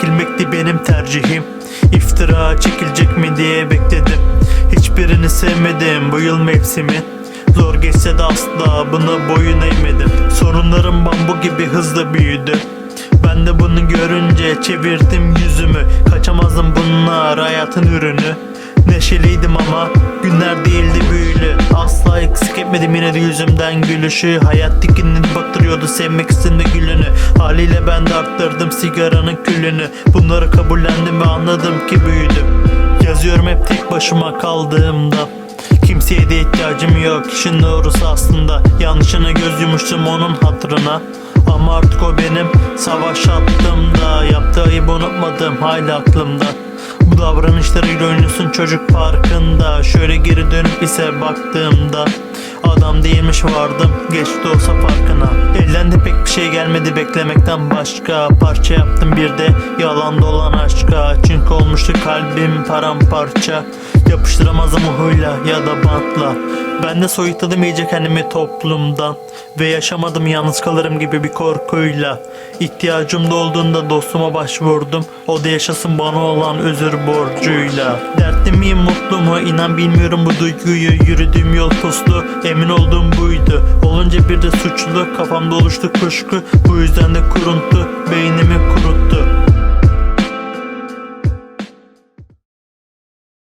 Sürekli benim tercihim. İftira çekilecek mi diye bekledim. Hiçbirini sevmedim bu yıl mevsimi. Zor geçse de asla buna boyun eğmedim. Sorunlarım bambu gibi hızlı büyüdü. Ben de bunu görünce çevirdim yüzümü. Kaçamazdım bunlar hayatın ürünü. Neşeliydim ama günler eksik etmedim yine de yüzümden gülüşü. Hayat dikinini baktırıyordu sevmek istedim de gülünü. Haliyle ben de arttırdım sigaranın külünü. Bunları kabullendim ve anladım ki büyüdüm. Yazıyorum hep tek başıma kaldığımda. Kimseye de ihtiyacım yok. İşin doğrusu aslında Yanlışına göz yumuştum onun hatırına. Ama artık o benim savaş attığımda Yaptığı ayıbı unutmadım hala aklımda. Bu davranışlarıyla oynuyorsun çocuk farkında. Şöyle geri dönüp ise baktığımda Adam değilmiş vardım geç de olsa farkına. Elden de pek bir şey gelmedi beklemekten. Başka Parça yaptım bir de yalan dolan aşka. Çünkü olmuştu kalbim paramparça. Yapıştıramazdım o huyla ya da bantla Ben de soyutladım iyice kendimi toplumdan Ve yaşamadım yalnız kalırım gibi bir korkuyla. İhtiyacım da olduğunda dostuma başvurdum. O da yaşasın bana olan özür borcuyla. Dertli miyim mutlu mu? İnan bilmiyorum bu duyguyu Yürüdüğüm yol puslu. Emin olduğum buydu. Olunca bir de suçlu kafamda oluştu kuşku. Bu yüzden de kuruntu beynimi kuruttu